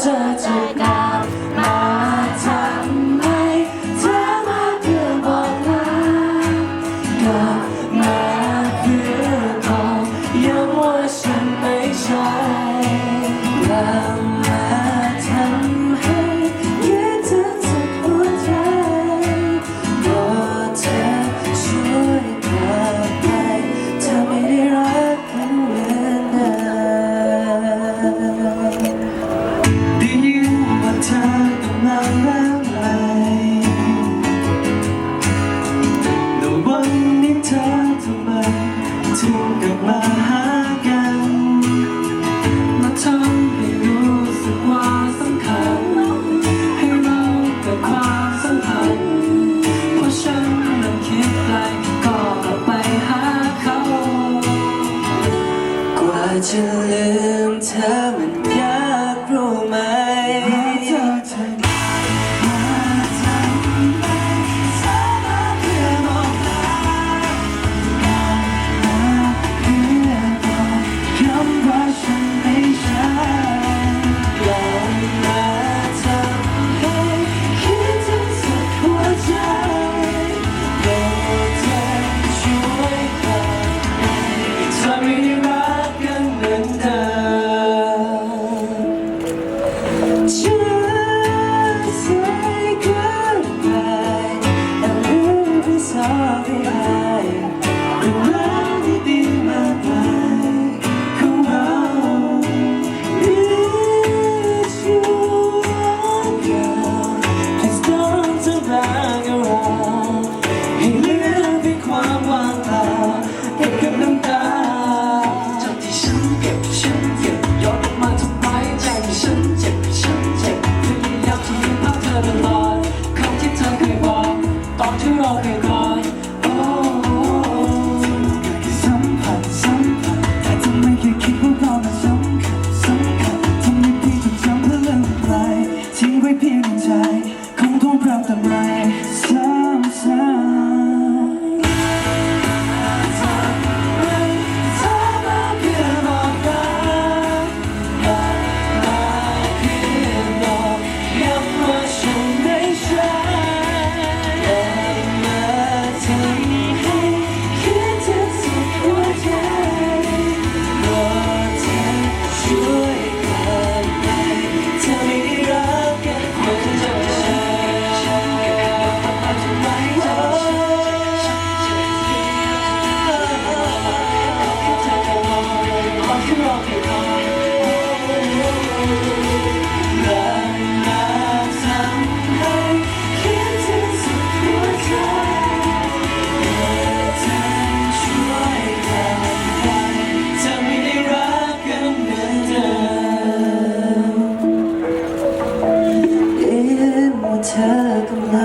เธอจะกลับมาทำให้เธอมาเพื่อบอกลากลับมาเพื่อบอกย้ำว่าฉันไม่ใช่ Valentine But Okay.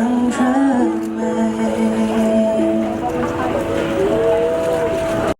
não.